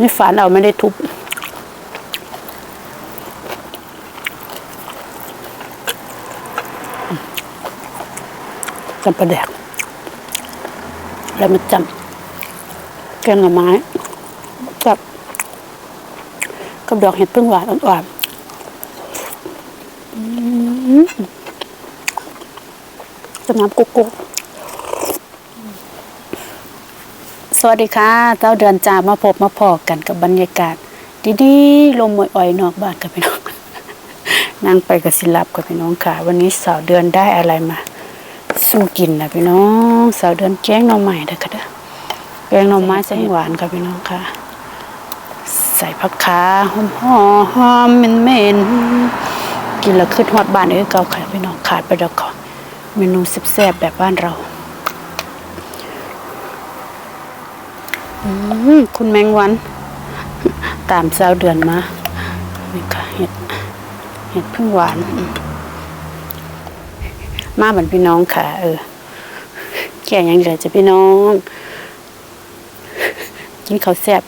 นี่ฝานเอาไม่ได้ทุบจำปลาแดกแล้วมาจำแกงหน่อไม้กับกับดอกเห็ดพึ่งหวานอ่อนๆจะน้ำกุ๊กกุ๊กส วัสดีค่ะเจ้าเดือนจามาพบมาพอกันกับบรรยากาศ ดีๆ ลมอ่อยๆนอกบ้านกับพี่น้อง นั่งไปกับศิลับกับพี่น้องค่ะ วันนี้สาวเดือนได้อะไรมา สู้กินนะพี่น้องสาวเดือนแกงหน่อไม้เด้อค่ะเด้อแกงหน่อไม้เส้นหวานค่ะพี่น้องค่ะ ใส่ผักขาหอมหอมๆเหม็นๆกินแล้วขึ้นฮอดบ้านเอ้ยเก่าค่ะพี่น้องขาดไปแล้วก่อนเมนูแซ่บๆแบบบ้านเราอืม คุณแมงวัน ตามสาวเดือนมานี่ค่ะเห็ดเห็ดพึ่งหวาน มาเหมือนพี่น้องค่ะ เออ แก่ยังเหลือจะพี่น้อง กินข้าวแซ่บ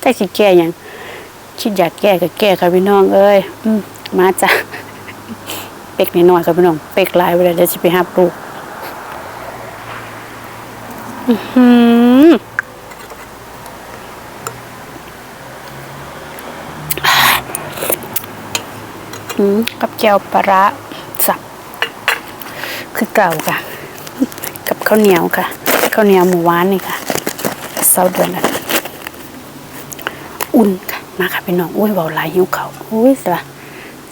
แต่คิแก่ยังคิดอยากแก่ก็แก่ค่ะพี่น้อง เอ้ยอืมาจ้ะเป็กนิดหน่อยค่ะพี่น้องเป็กลายเวลาเดี๋ยวจะไปหาปลูกอื้อหืออืมกับ แก้วปลาร้าสับ คือเก่าค่ะ กับข้าวเหนียวค่ะข้าวเหนียวหมูหวานนี่ค่ะเสาเดือนละอุ่นค่ะมาค่ะพี่น้องอุ้ยเบาหลายหิวเขาอุ้ยสิละ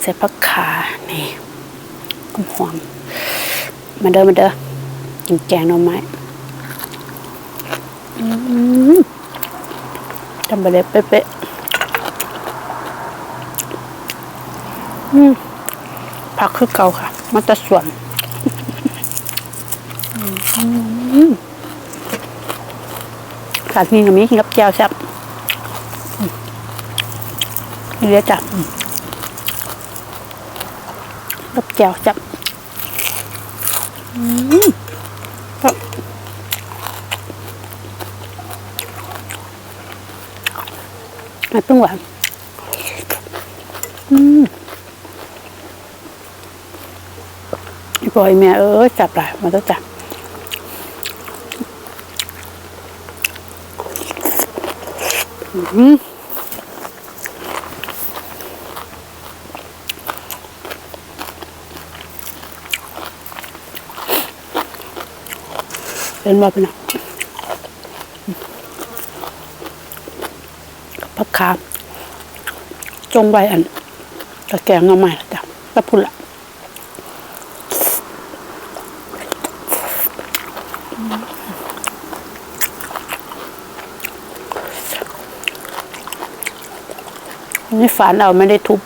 ใส่ผักขานี่กุมหอมมาเด้อมาเด้อกินแกงหน่อไม้ทำไปเลยเป๊ะๆอืม ผักคือเก่าค่ะมาแต่ส่วนขาดนี่กับมีกินกับแก้วแซ่บนี่เลยจ้ะกับแก้วแซ่บอืมครับไม่เพิ่งหวานอืม อีบอยแม่เอ้ยจับหลายมาต้องจับเป็นว่าเป็นอะผักขาจงใบอันตะแกงเอาใหม่ละจ้ะตะพุ่นละ นี่ฝานเอาไม่ได้ทุบ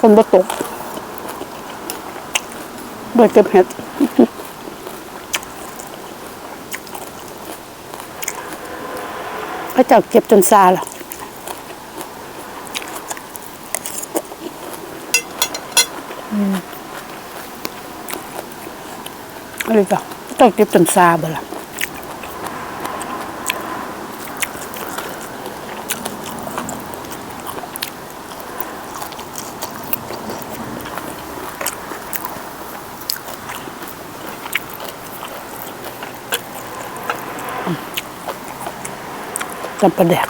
คนบ่ตกเบิดเก็บเห็ด พระเจ้าเก็บจนซาแล้วอะไรก็พระเจ้าเก็บจนซาบ่ล่ะ จำปลาแดก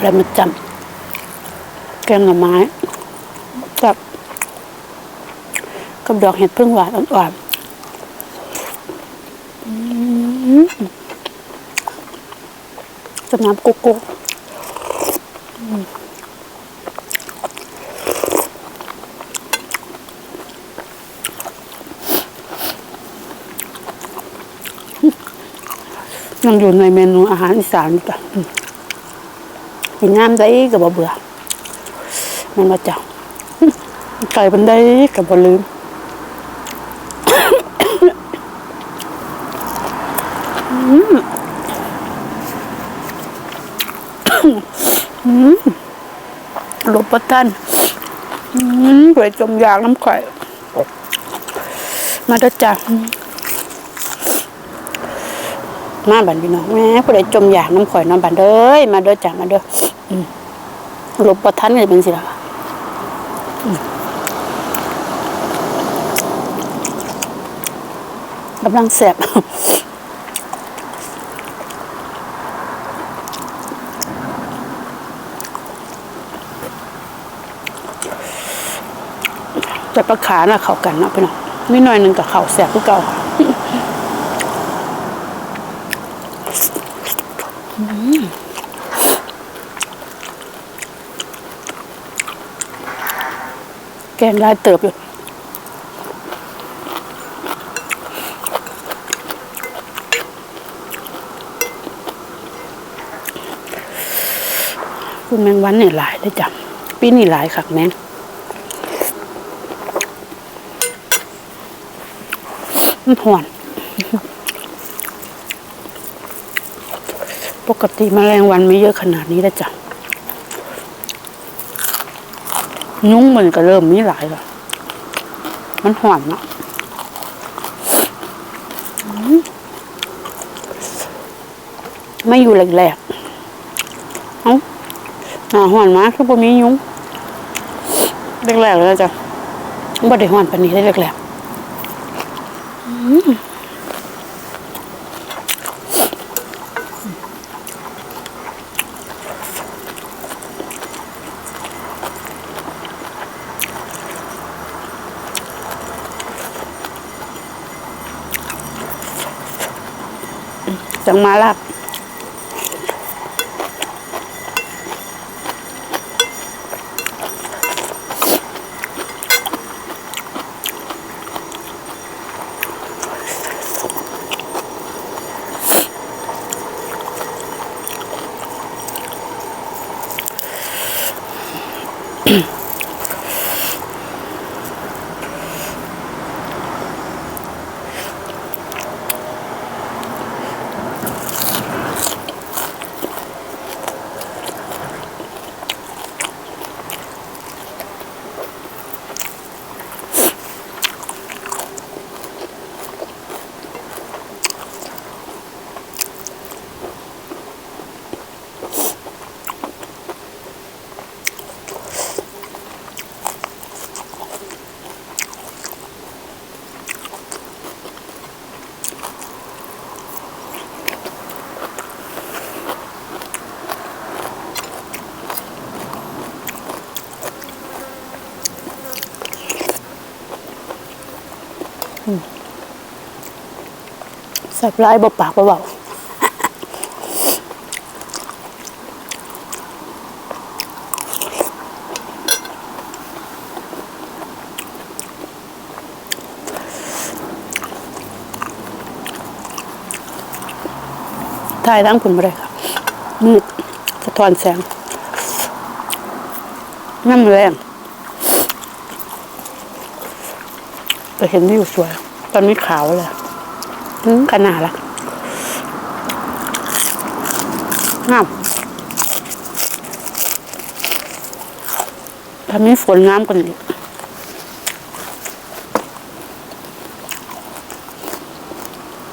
แล้วมาจำแกงหน่อไม้กับกับดอกเห็ดพึ่งหวานอ่อนๆอืมจะน้ำกุ๊กกุ๊ ยังอยู่ในเมนูอาหารอีสานจ้ะกินน้ำได้กับ่เบื่อ มันมาจากไก่ป็นได้กับบ่ลืมหลบประทันเปิดจมยางน้ำไข่มาด้จ้ะ มาบันพี่น้องแม่ผู้ใดจมอยากน้ำข่อยน้ำบันเด้ยมาเด้อจ้ะมาเด้อหลบประทันก็จะเป็นสิละกำลังแสบแต่ปลาขาน่ะเข้ากันเนาะพี่น้องนิดหน่อยหนึ่งกับเข่าแสบคือเก่าค่ะอืม แกงได้เติบอยู่คุณแมงวันเนี่ยหลายได้จ้ะปีนี้หลายคักแมงมันหอน ปกติแมลงวันไม่เยอะขนาดนี้แล้วจ้ะ ยุ้งมันก็เริ่มมีหลายแล้วมันห่อนเนาะไม่อยู่แหลกๆ เอ้าหนาหอนมากคือบ่มียุ้งแรกๆแล้วจ้ะบ่ได้ห่อนปานนี้ได้แรกๆ จังมาลา แสับลายบ่ปากบ่เบาถ่ายทั้งคุณบ่ได้ค่ะมืดสะท้อนแสงน้ำแรงแต่เห็นวิวสวย ตอนนี้ขาวเลย อืมขนาดละงามทำให้ฝนงามกว่านี้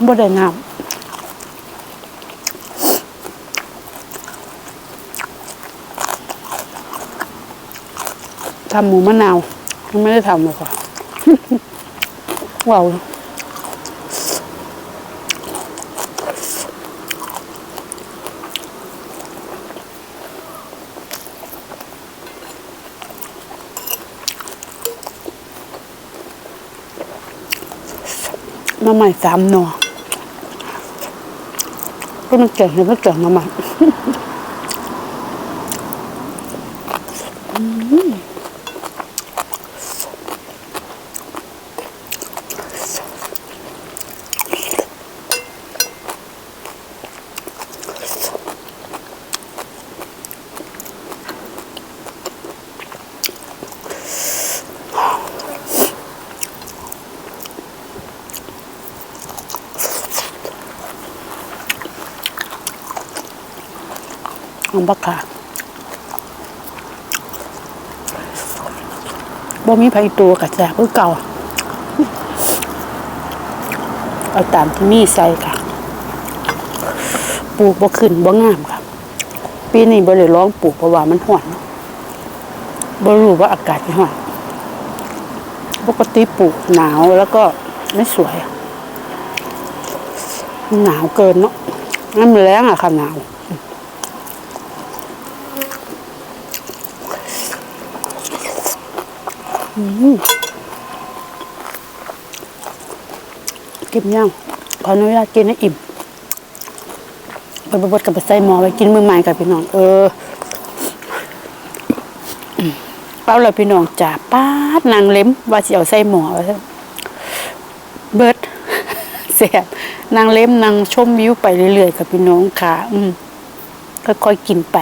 บ่ได้งามทำหมูมะนาวยังไม่ได้ทำเลยค่ะว้าว มาใหม่สามหน่อก็มันเก่งเลยมันเก่งมาใหม่ ของบักขาบ่มีไผตัวกับแสบคือเก่า เอาตามที่มีใส่ค่ะ ปลูกบ่ขึ้นบ่งามค่ะ ปีนี้บ่เลยร้องปลูกเพราะว่ามันร้อนบ่รู้ว่าอากาศมันร้อนปกติปลูกหนาวแล้วก็ไม่สวย หนาวเกินเนาะน้ำแรงอะค่ะหนาว กินย่างขออนุญาตกินให้อิ่มไปบดกับใส่หมอไปกินมือใหม่กับพี่น้อง เออเป้าเลยพี่น้องจ่าป้าดนางเล็มว่าสิเอาใส่หมอไว้ซะเบิดแสบนางเล็มนางชมวิวไปเรื่อยๆกับพี่น้องค่ะ อืมค่อยๆกินไป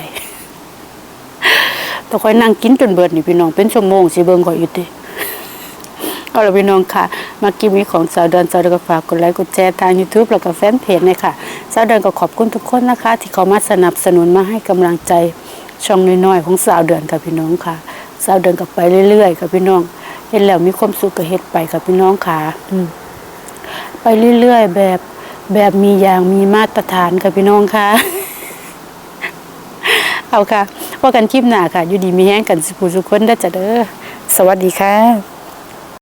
แต่ค่อยนั่งกินจนเบิดนี่พี่น้องเป็นชั่วโมงสิเบิ่งข่อยอยู่ติก็เราพี่น้องค่ะมากิมมีของสาวเดินสาวเดินก็ฝากกดไลค์กดแชร์ทาง YouTube แล้วก็แฟนเพจเลยค่ะสาวเดินก็ขอบคุณทุกคนนะคะ ที่เขามาสนับสนุนมาให้กำลังใจช่องน้อยๆของสาวเดือนกับพี่น้องค่ะ สาวเดินกับไปเรื่อยๆกับพี่น้องเห็นแล้วมีความสุขก็เฮ็ดไปกับพี่น้องค่ะอืมไปเรื่อยๆ แบบแบบมีอย่างมีมาตรฐานกับพี่น้องค่ะ เอาค่ะ พอกันคลิปหน้าค่ะ อยู่ดีมีแห้งกันสุขสุขคนได้จ้ะเด้อสวัสดีค่ะ